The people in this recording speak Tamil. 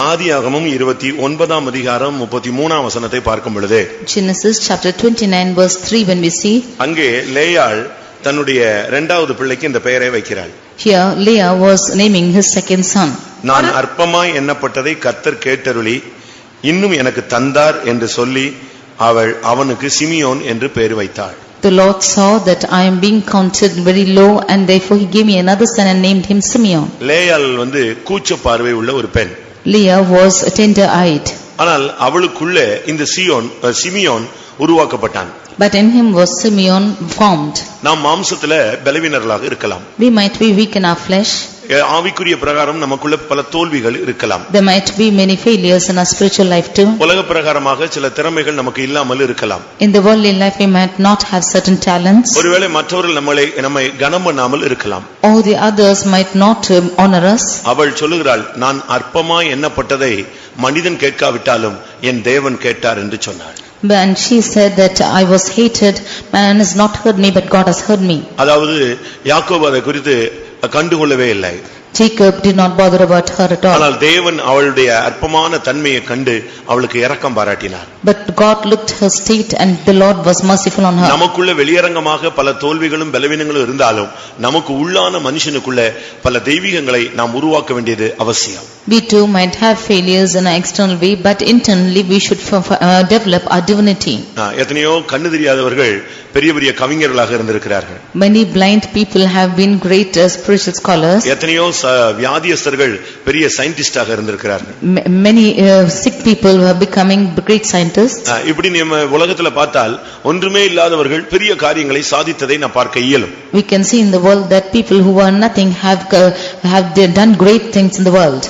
ஆதியாகமம் இருபத்தி ஒன்பதாம் அதிகாரம் முப்பத்தி மூணாம் வசனத்தை பார்க்கும் பொழுது Genesis chapter 29 verse 3 when we see, அங்கே லேயாள் தன்னுடைய இரண்டாவது பிள்ளைக்கு இந்த பெயரை வைக்கிறாள் here Leah was naming his second son. நான் அற்பமாய் எண்ணப்பட்டதை கர்த்தர் கேட்டருளி இன்னும் எனக்கு தந்தார் என்று சொல்லி அவள் அவனுக்கு சிமியோன் என்று பெயர் வைத்தாள் The Lord saw that I am being counted very low and therefore he gave me another son and named him Simeon. லேயாள் வந்து கூச்ச பார்வை உள்ள ஒரு பெண் Leah was tender-eyed, ஆனால் அவளுக்குள்ளே இந்த சியோன் சிமியோன் உருவாக்கப்பட்டான் but in him was Simeon formed. நாம் மாம்சத்துல பலவீனர்களாக இருக்கலாம் We might be weak in our flesh, அஹ், ஆவிக்குரிய பிரகாரம் நமக்குள்ள பல தோல்விகள் இருக்கலாம் there might be many failures in our spiritual life too. உலக பிரகாரமாக சில திறமைகள் நமக்கு இல்லாமல் இருக்கலாம் In the worldly life we might not have certain talents, ஒருவேளை மற்றவர்கள் நம்மளை நம்மை கனம் பண்ணாமல் இருக்கலாம் or the others might not um, honor us. அவள் சொல்லுகிறாள் நான் அற்பமாய் எண்ணப்பட்டதை மனிதன் கேட்காவிட்டாலும் என் தேவன் கேட்டார் என்று சொன்னாள் And she said that I was hated, man has not heard me but God has heard me. அதாவது யாக்கோபு அதை குறித்து கண்டுகொள்ளவே இல்லை. Jacob did not bother about her at all. ஆனால் தேவன் அவளுடைய அற்பமான தன்மையை கண்டு அவளுக்கு இரக்கம் பாராட்டினார் But God looked her state and the Lord was merciful on her. நமக்குள்ள வெளியரங்கமாக பல தோல்விகளும் பலவீனங்களும் இருந்தாலும் நமக்கு உள்ளான மனுஷனுக்குள்ள பல தெய்வீகங்களை நாம் உருவாக்க வேண்டியது அவசியம் We too might have failures in an external way, but internally we should f- f- uh, develop our divinity. ஆ, எத்தனையோ கண்ணு தெரியாதவர்கள் பெரிய பெரிய கவிஞர்களாக இருந்திருக்கிறார்கள் Many blind people have been great uh, spiritual scholars. எத்தனையோ ச- வியாதியஸ்தர்கள் பெரிய சயின்டிஸ்டாக இருந்திருக்கிறார்கள் M- Many uh, sick people who are becoming great scientists. ஆ, இப்படி நம்ம உலகத்துல பார்த்தால் ஒன்றுமே இல்லாதவர்கள் பெரிய காரியங்களை சாதித்ததை நான் பார்க்க இயலும் We can see in the world that people who are nothing have uh, have done great things in the world.